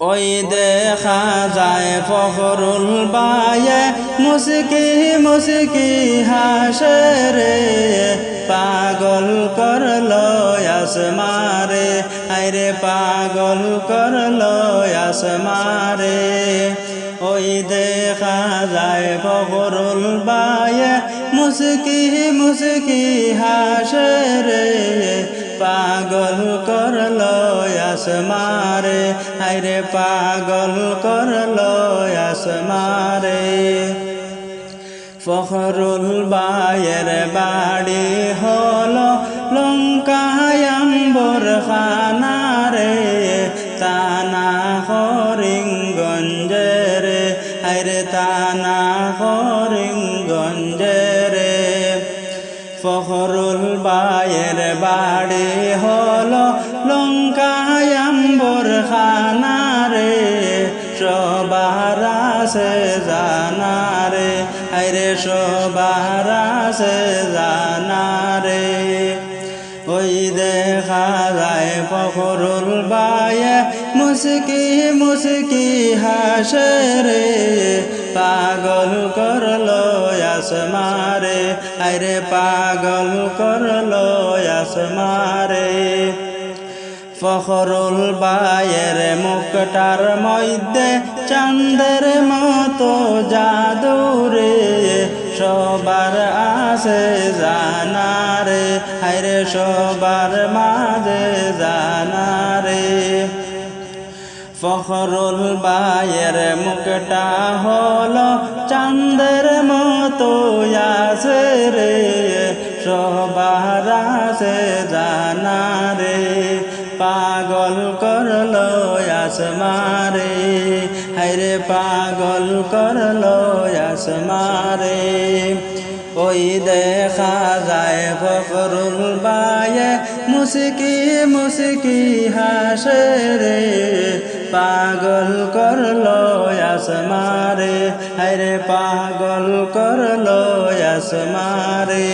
ওই দেখা যায় ফখরুল বায়ে, মুসকি মুসকি হাসে রে পাগল করল আসমারে আরে পাগল করল আসমারে। ওই দেখা যায় ফখরুল বায়ে, মুসকি মুসকি হাসে রে পাগল করল আসমারে। হাইরে পাগল করল আসমারে। ফখরুল বায়ের বাড়ি হলো লঙ্কায়াম্বর খানারে, তানা হরিঙ্গঞ্জে রে হাইরে তানা হরিঙ্গঞ্জে ফখরুল বায়ের বাড়ি হলো লঙ্কায়াম্বর খানারে সবার আছে জানারে। আরে সবার আছে দেখা ফখরুল বায়ে, মুসকি মুসকি হাসে রে পাগল করল আসমারে আরে পাগল করল আসমারে। ফখরুল বায়ের মুখটার মধ্যে চাঁদের মতো জাদুরে, সবার আছে জানারে হাইরে সবার মাঝে জানারে ফখরুল বায়ের মুখটা হলো চাঁদের মতো আছে রে। সবার আছে জানারে পাগল করল আসমারে। হাইরে পাগল করল আসমারে। ওই দেখা যায় ফখরুল বায়ে মুসকি মুসকি হাসে রে। পাগল করল আসমারে হাইরে পাগল করল আসমারে।